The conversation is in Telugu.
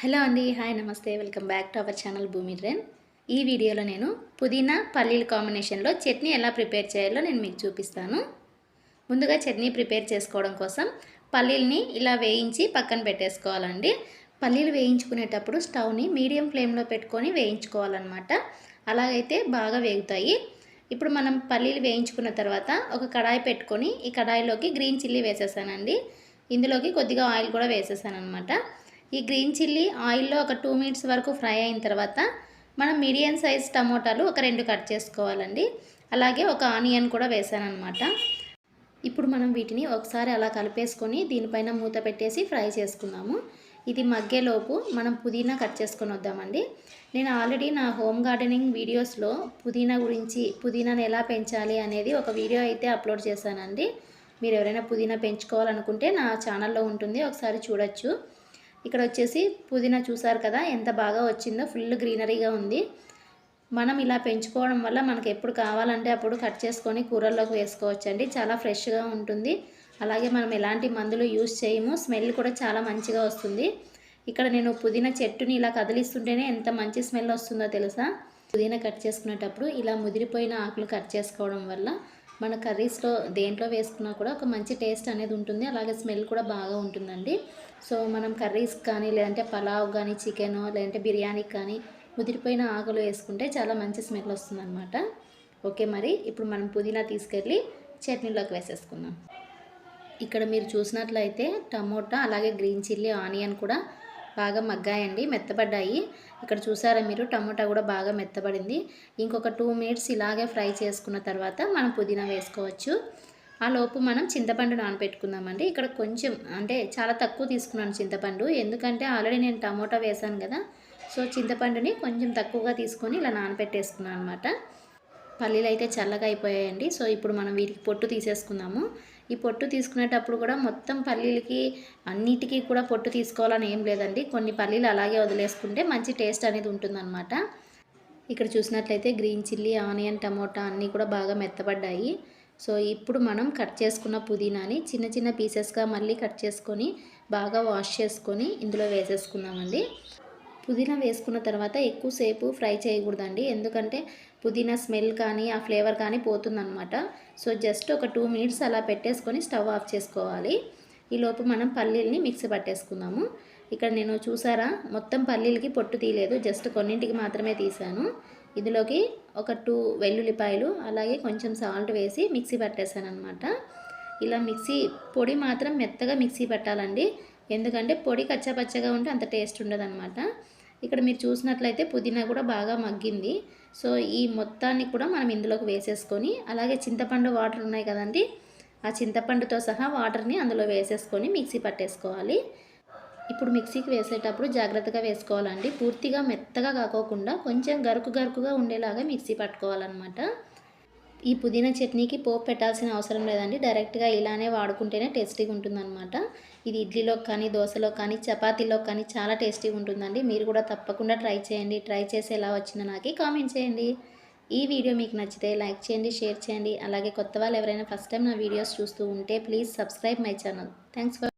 హలో అండి హాయ్ నమస్తే. Welcome back to our channel Bhoomi trends ఈ వీడియోలో నేను పుదీనా పల్లీల కాంబినేషన్లో చట్నీ ఎలా ప్రిపేర్ చేయాలో నేను మీకు చూపిస్తాను. ముందుగా చట్నీ ప్రిపేర్ చేసుకోవడం కోసం పల్లీల్ని ఇలా వేయించి పక్కన పెట్టేసుకోవాలండి. పల్లీలు వేయించుకునేటప్పుడు స్టవ్ని మీడియం ఫ్లేమ్లో పెట్టుకొని వేయించుకోవాలన్నమాట. అలాగైతే బాగా వేగుతాయి. ఇప్పుడు మనం పల్లీలు వేయించుకున్న తర్వాత ఒక కడాయి పెట్టుకొని ఈ కడాయిలోకి గ్రీన్ చిల్లీ వేసేసానండి. ఇందులోకి కొద్దిగా ఆయిల్ కూడా వేసేసాను అనమాట ఈ గ్రీన్ చిల్లీ ఆయిల్లో ఒక టూ మినిట్స్ వరకు ఫ్రై అయిన తర్వాత మనం మీడియం సైజ్ టమోటాలు ఒక రెండు కట్ చేసుకోవాలండి. అలాగే ఒక ఆనియన్ కూడా వేసాను అనమాట ఇప్పుడు మనం వీటిని ఒకసారి అలా కలిపేసుకొని దీనిపైన మూత పెట్టేసి ఫ్రై చేసుకుందాము. ఇది మగ్గేలోపు మనం పుదీనా కట్ చేసుకొని వద్దామండి. నేను ఆల్రెడీ నా హోమ్ గార్డెనింగ్ వీడియోస్లో పుదీనా గురించి పుదీనాను ఎలా పెంచాలి అనేది ఒక వీడియో అయితే అప్లోడ్ చేశానండి. మీరు ఎవరైనా పుదీనా పెంచుకోవాలనుకుంటే నా ఛానల్లో ఉంటుంది ఒకసారి చూడొచ్చు. ఇక్కడ వచ్చేసి పుదీనా చూసారు కదా ఎంత బాగా వచ్చిందో ఫుల్ గ్రీనరీగా ఉంది. మనం ఇలా పెంచుకోవడం వల్ల మనకు ఎప్పుడు కావాలంటే అప్పుడు కట్ చేసుకొని కూరల్లోకి వేసుకోవచ్చండి. చాలా ఫ్రెష్గా ఉంటుంది. అలాగే మనం ఎలాంటి మందులు యూస్ చేయము. స్మెల్ కూడా చాలా మంచిగా వస్తుంది. ఇక్కడ నేను పుదీనా చెట్టుని ఇలా కదిలిస్తుంటేనే ఎంత మంచి స్మెల్ వస్తుందో తెలుసా? పుదీనా కట్ చేసుకునేటప్పుడు ఇలా ముదిరిపోయిన ఆకులు కట్ చేసుకోవడం వల్ల మన కర్రీస్లో దేంట్లో వేసుకున్నా కూడా ఒక మంచి టేస్ట్ అనేది ఉంటుంది. అలాగే స్మెల్ కూడా బాగా ఉంటుందండి. సో మనం కర్రీస్ కానీ లేదంటే పలావ్ కానీ చికెన్ లేదంటే బిర్యానీకి కానీ ముదిరిపోయిన ఆకులు వేసుకుంటే చాలా మంచి స్మెల్ వస్తుందన్నమాట. ఓకే మరి ఇప్పుడు మనం పుదీనా తీసుకెళ్ళి చట్నీలోకి వేసేసుకుందాం. ఇక్కడ మీరు చూసినట్లయితే టమోటా అలాగే గ్రీన్ చిల్లీ ఆనియన్ కూడా బాగా మగ్గాయండి మెత్తబడ్డాయి. ఇక్కడ చూసారా మీరు టమోటా కూడా బాగా మెత్తబడింది. ఇంకొక టూ మినిట్స్ ఇలాగే ఫ్రై చేసుకున్న తర్వాత మనం పుదీనా వేసుకోవచ్చు. ఆ లోపు మనం చింతపండు నానబెట్టుకుందామండి. ఇక్కడ కొంచెం అంటే చాలా తక్కువ తీసుకున్నాను చింతపండు. ఎందుకంటే ఆల్రెడీ నేను టమోటా వేసాను కదా. సో చింతపండుని కొంచెం తక్కువగా తీసుకొని ఇలా నానబెట్టేసుకున్నాను అనమాట పల్లీలు అయితే చల్లగా అయిపోయాయండి. సో ఇప్పుడు మనం వీటికి పొట్టు తీసేసుకుందాము. ఈ పొట్టు తీసుకునేటప్పుడు కూడా మొత్తం పల్లీలకి అన్నిటికీ కూడా పొట్టు తీసుకోవాలని ఏం లేదండి. కొన్ని పల్లీలు అలాగే వదిలేసుకుంటే మంచి టేస్ట్ అనేది ఉంటుందన్నమాట. ఇక్కడ చూసినట్లయితే గ్రీన్ చిల్లీ ఆనియన్ టమోటా అన్నీ కూడా బాగా మెత్తబడ్డాయి. సో ఇప్పుడు మనం కట్ చేసుకున్న పుదీనాని చిన్న చిన్న పీసెస్గా మళ్ళీ కట్ చేసుకొని బాగా వాష్ చేసుకొని ఇందులో వేసేసుకుందామండి. పుదీనా వేసుకున్న తర్వాత ఎక్కువసేపు ఫ్రై చేయకూడదండి. ఎందుకంటే పుదీనా స్మెల్ కానీ ఆ ఫ్లేవర్ కానీ పోతుందన్నమాట. సో జస్ట్ ఒక టూ మినిట్స్ అలా పెట్టేసుకొని స్టవ్ ఆఫ్ చేసుకోవాలి. ఈలోపు మనం పల్లీల్ని మిక్సీ పట్టేసుకుందాము. ఇక్కడ నేను చూసారా? మొత్తం పల్లీలకి పొట్టు తీయలేదు. జస్ట్ కొన్నింటికి మాత్రమే తీసాను. ఇందులోకి ఒక టూ వెల్లుల్లిపాయలు అలాగే కొంచెం సాల్ట్ వేసి మిక్సీ పట్టేశాను అనమాట ఇలా మిక్సీ పొడి మాత్రం మెత్తగా మిక్సీ పెట్టాలండి. ఎందుకంటే పొడి కచ్చపచ్చగా ఉంటే అంత టేస్ట్ ఉండదన్నమాట. ఇక్కడ మీరు చూసినట్లయితే పుదీనా కూడా బాగా మగ్గింది. సో ఈ మొత్తాన్ని కూడా మనం ఇందులోకి వేసేసుకొని అలాగే చింతపండు వాటర్ ఉన్నాయి కదండి ఆ చింతపండుతో సహా వాటర్ని అందులో వేసేసుకొని మిక్సీ పట్టేసుకోవాలి. ఇప్పుడు మిక్సీకి వేసేటప్పుడు జాగ్రత్తగా వేసుకోవాలండి. పూర్తిగా మెత్తగా కాకోకుండా కొంచెం గరుకు గరుకుగా ఉండేలాగా మిక్సీ పట్టుకోవాలన్నమాట. ఈ పుదీనా చట్నీకి పోపు పెట్టాల్సిన అవసరం లేదండి. డైరెక్ట్గా ఇలానే వాడుకుంటేనే టేస్టీగా ఉంటుందన్నమాట. ఇది ఇడ్లీలో కానీ దోశలో కానీ చపాతీలో కానీ చాలా టేస్టీగా ఉంటుందండి. మీరు కూడా తప్పకుండా ట్రై చేయండి. ట్రై చేసి ఎలా వచ్చిందో నాకు కామెంట్ చేయండి. ఈ వీడియో మీకు నచ్చితే లైక్ చేయండి షేర్ చేయండి. అలాగే కొత్త వాళ్ళు ఎవరైనా ఫస్ట్ టైం నా వీడియోస్ చూస్తూ ఉంటే please subscribe my channel. Thanks for